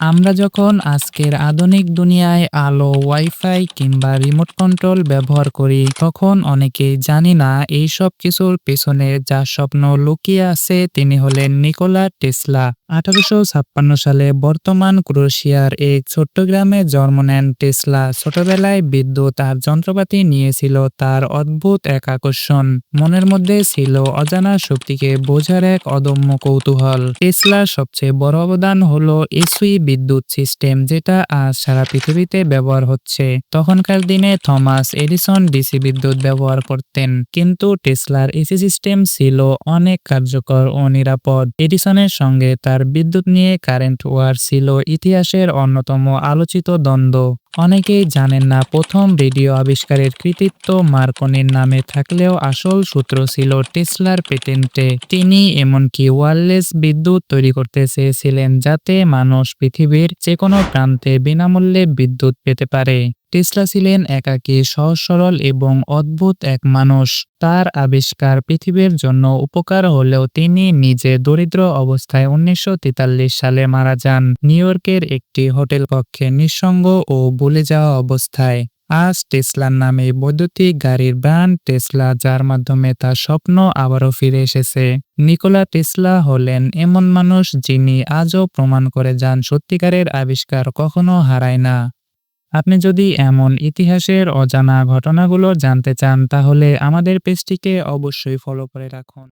আমরা যখন আজকের আধুনিক দুনিয়ায় আলো ওয়াইফাই কিংবা রিমোট কন্ট্রোল ব্যবহার করি, তখন অনেকেই জানি না এই সব কিছুর পেছনে যা স্বপ্ন লুকিয়ে আছে, তিনি হলেন নিকোলা টেসলা। আঠারোশো ছাপ্পান্ন সালে বর্তমান ক্রোয়েশিয়ার এক ছোট্ট গ্রামে জন্ম নেন টেসলা। ছোটবেলায় বিদ্যুৎ আর যন্ত্রপাতি নিয়েছিল তার অদ্ভুত এক আকর্ষণ। মনের মধ্যে ছিল অজানা শক্তিকে বোঝার এক অদম্য কৌতূহল। টেসলার সবচেয়ে বড় অবদান হলো এসুই বিদ্যুৎ সিস্টেম যেটা আজ সারা পৃথিবীতে ব্যবহার হচ্ছে। তখনকার দিনে থমাস এডিসন ডিসি বিদ্যুৎ ব্যবহার করতেন, কিন্তু টেসলার এসি সিস্টেম ছিল অনেক কার্যকর ও নিরাপদ। এডিসনের সঙ্গে তার বিদ্যুৎ নিয়ে কারেন্ট ওয়ার ছিল ইতিহাসের অন্যতম আলোচিত দ্বন্দ্ব। অনেকেই জানেন না, প্রথম রেডিও আবিষ্কারের কৃতিত্ব মার্কনির নামে থাকলেও আসল সূত্র ছিল টেসলার পেটেন্টে। তিনি এমনকি ওয়ারলেস বিদ্যুৎ তৈরি করতে চেয়েছিলেন যাতে মানুষ পৃথিবীর যে কোনো প্রান্তে বিনামূল্যে বিদ্যুৎ পেতে পারে। টেসলা ছিলেন একাকী সহজ সরল এবং অদ্ভুত এক মানুষ। তার আবিষ্কার পৃথিবীর জন্য উপকার হলেও তিনি নিজে দরিদ্র অবস্থায় উনিশশো তেতাল্লিশ সালে মারা যান। নিউ ইয়র্কের একটি হোটেল কক্ষে নিঃসঙ্গ ও বলে যাওয়া অবস্থায়। আজ টেসলার নামে বৈদ্যুতিক গাড়ির ব্র্যান্ড টেসলা, যার মাধ্যমে তার স্বপ্ন আবারও ফিরে এসেছে। নিকোলা টেসলা হলেন এমন মানুষ যিনি আজও প্রমাণ করে যান সত্যিকারের আবিষ্কার কখনো হারায় না। আপনি যদি এমন ইতিহাসের অজানা ঘটনাগুলো জানতে চান, তাহলে আমাদের পেজটিকে অবশ্যই ফলো করে রাখুন।